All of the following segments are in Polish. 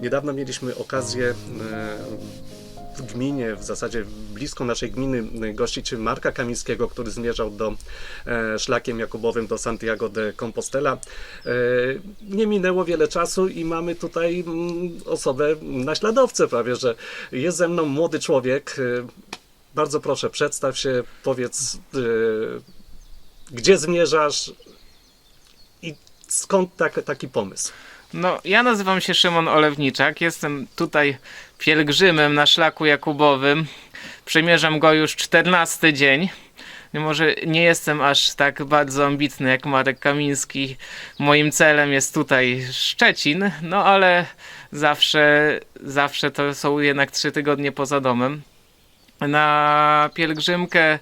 Niedawno mieliśmy okazję e, w gminie, w zasadzie blisko naszej gminy, gościć Marka Kamińskiego, który zmierzał do e, szlakiem jakubowym do Santiago de Compostela. E, Nie minęło wiele czasu i mamy tutaj mm, osobę, naśladowcę prawie, że jest ze mną młody człowiek. E, Bardzo proszę, przedstaw się, powiedz, e, gdzie zmierzasz i skąd tak, taki pomysł. No, ja nazywam się Szymon Olewniczak, jestem tutaj pielgrzymem na szlaku jakubowym. Przemierzam go już 14 dzień. Mimo, że nie jestem aż tak bardzo ambitny jak Marek Kamiński, moim celem jest tutaj Szczecin, no ale zawsze, zawsze to są jednak 3 tygodnie poza domem. Na pielgrzymkę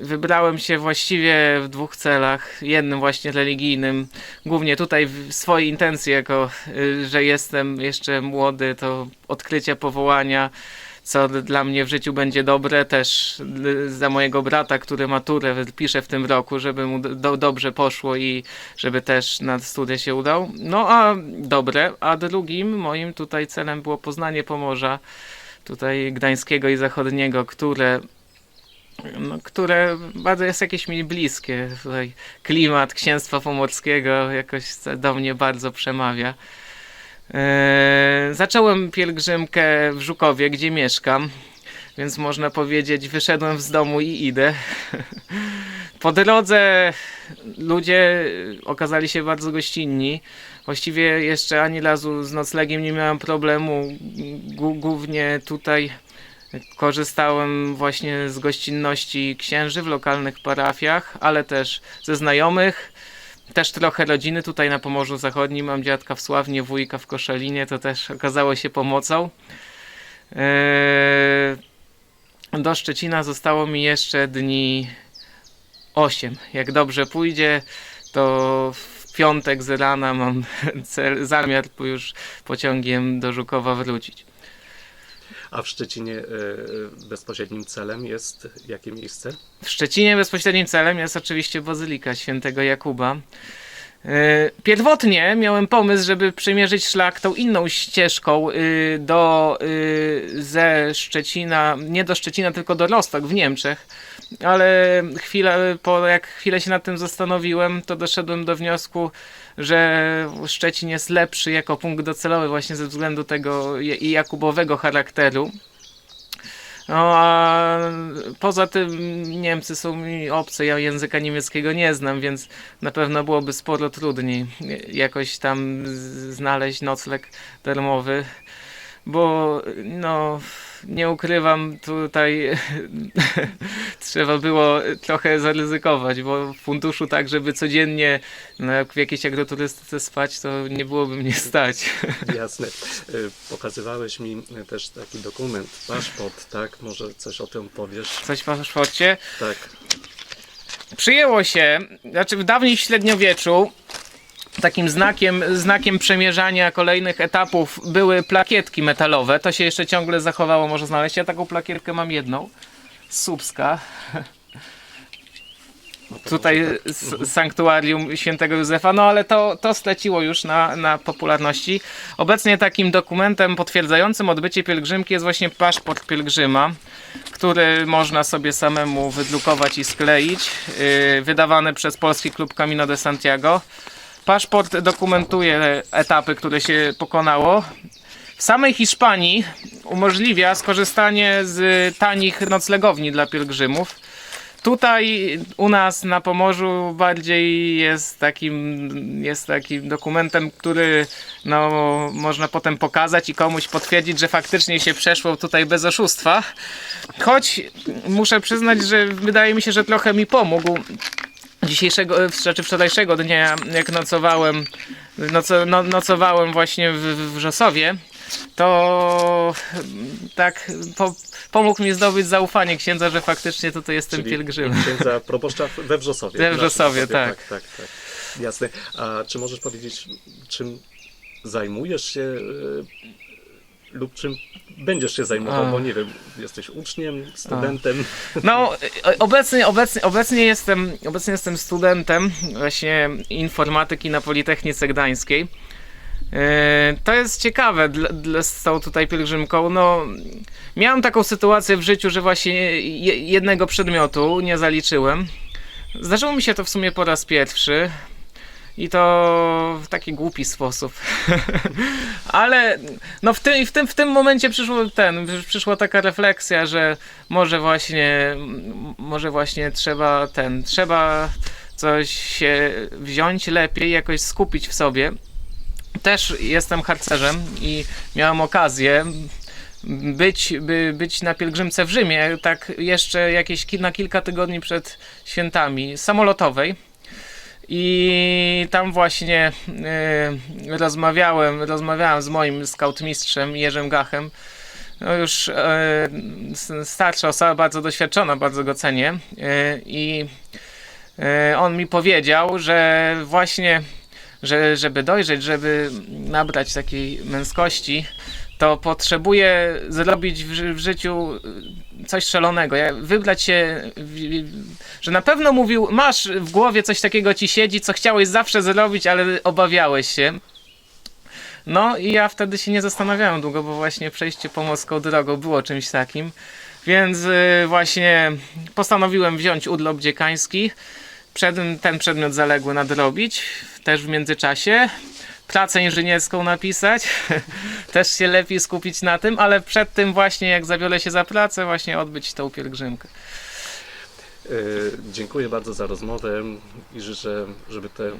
Wybrałem się właściwie w dwóch celach. Jednym właśnie religijnym. Głównie tutaj w swojej intencji, jako y, że jestem jeszcze młody, to odkrycie powołania, co dla mnie w życiu będzie dobre. Też za mojego brata, który maturę pisze w tym roku, żeby mu do, dobrze poszło i żeby też na studia się udał. No a dobre. A drugim moim tutaj celem było poznanie Pomorza. Tutaj gdańskiego i zachodniego, które no, które bardzo jest jakieś mi bliskie. Klimat księstwa pomorskiego jakoś do mnie bardzo przemawia. Eee, zacząłem pielgrzymkę w Żukowie, gdzie mieszkam, więc można powiedzieć, wyszedłem z domu i idę. Po drodze ludzie okazali się bardzo gościnni. Właściwie jeszcze ani razu z noclegiem nie miałem problemu. Głównie tutaj Korzystałem właśnie z gościnności księży w lokalnych parafiach, ale też ze znajomych. Też trochę rodziny tutaj na Pomorzu Zachodnim. Mam dziadka w Sławnie, wujka w Koszalinie. To też okazało się pomocą. Eee, Do Szczecina zostało mi jeszcze dni 8. Jak dobrze pójdzie, to w piątek z rana mam cel, zamiar już pociągiem do Żukowa wrócić. A w Szczecinie e, bezpośrednim celem jest jakie miejsce? W Szczecinie bezpośrednim celem jest oczywiście Bazylika Świętego Jakuba. Yy, Pierwotnie miałem pomysł, żeby przemierzyć szlak tą inną ścieżką do, ze Szczecina, nie do Szczecina, tylko do Rostok w Niemczech. Ale chwilę, po jak chwilę się nad tym zastanowiłem, to doszedłem do wniosku, że Szczecin jest lepszy jako punkt docelowy właśnie ze względu tego i jakubowego charakteru. No a poza tym Niemcy są mi obce, ja języka niemieckiego nie znam, więc na pewno byłoby sporo trudniej jakoś tam znaleźć nocleg darmowy, bo no nie ukrywam tutaj trzeba było trochę zaryzykować, bo w funduszu tak, żeby codziennie no, jak w jakiejś agroturystyce spać, to nie byłoby mnie stać. Jasne. E, Pokazywałeś mi też taki dokument, paszport, tak? Może coś o tym powiesz? Coś w paszporcie? Tak. Przyjęło się, znaczy w dawniej średniowieczu takim znakiem, znakiem przemierzania kolejnych etapów były plakietki metalowe. To się jeszcze ciągle zachowało, może znaleźć. Ja taką plakietkę mam jedną z Słupska. Tutaj s- sanktuarium świętego Józefa, no ale to, to straciło już na, na popularności. Obecnie takim dokumentem potwierdzającym odbycie pielgrzymki jest właśnie paszport pielgrzyma, który można sobie samemu wydrukować i skleić, yy, wydawany przez Polski Klub Camino de Santiago. Paszport dokumentuje etapy, które się pokonało. W samej Hiszpanii umożliwia skorzystanie z tanich noclegowni dla pielgrzymów. Tutaj u nas na Pomorzu bardziej jest takim, jest takim dokumentem, który no, można potem pokazać i komuś potwierdzić, że faktycznie się przeszło tutaj bez oszustwa. Choć muszę przyznać, że wydaje mi się, że trochę mi pomógł dzisiejszego, znaczy wczorajszego dnia, jak nocowałem, noco, no, nocowałem właśnie w, w Wrzosowie, to tak po, pomógł mi zdobyć zaufanie księdza, że faktycznie tutaj jestem Czyli pielgrzymem. Księdza proboszcza we Wrzosowie. We Wrzosowie, tak. tak, tak, tak. Jasne. A czy możesz powiedzieć, czym zajmujesz się e, lub czym będziesz się zajmował? A. Bo nie wiem, jesteś uczniem, studentem. No, e, obecnie, obecnie, obecnie, jestem, obecnie jestem studentem właśnie informatyki na Politechnice Gdańskiej. E, To jest ciekawe z tą tutaj pielgrzymką. No, miałem taką sytuację w życiu, że właśnie je, jednego przedmiotu nie zaliczyłem. Zdarzyło mi się to w sumie po raz pierwszy. I to w taki głupi sposób. Ale no w, tym, w, tym, w tym momencie przyszło ten, przyszła taka refleksja, że może właśnie, może właśnie trzeba ten, trzeba coś się wziąć lepiej, jakoś skupić w sobie. Też jestem harcerzem i miałem okazję być, by, być na pielgrzymce w Rzymie, tak jeszcze jakieś ki- na kilka tygodni przed świętami, samolotowej. I tam właśnie y, rozmawiałem, rozmawiałem z moim skautmistrzem Jerzym Gachem. No już s- starsza osoba, bardzo doświadczona, bardzo go cenię. Y, I y, on mi powiedział, że właśnie, że, żeby dojrzeć, żeby nabrać takiej męskości, to potrzebuję zrobić w, w życiu coś szalonego. Wybrać się, że na pewno mówił, masz w głowie coś takiego ci siedzi, co chciałeś zawsze zrobić, ale obawiałeś się. No i ja wtedy się nie zastanawiałem długo, bo właśnie przejście pomorską drogą było czymś takim. Więc y, właśnie postanowiłem wziąć urlop dziekański, ten przedmiot zaległy nadrobić, też w międzyczasie. Pracę inżynierską napisać, też się lepiej skupić na tym, ale przed tym właśnie jak zabiorę się za pracę, właśnie odbyć tą pielgrzymkę. E, Dziękuję bardzo za rozmowę i życzę, żeby te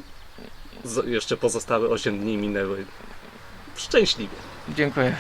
jeszcze pozostałe 8 dni minęły szczęśliwie. Dziękuję.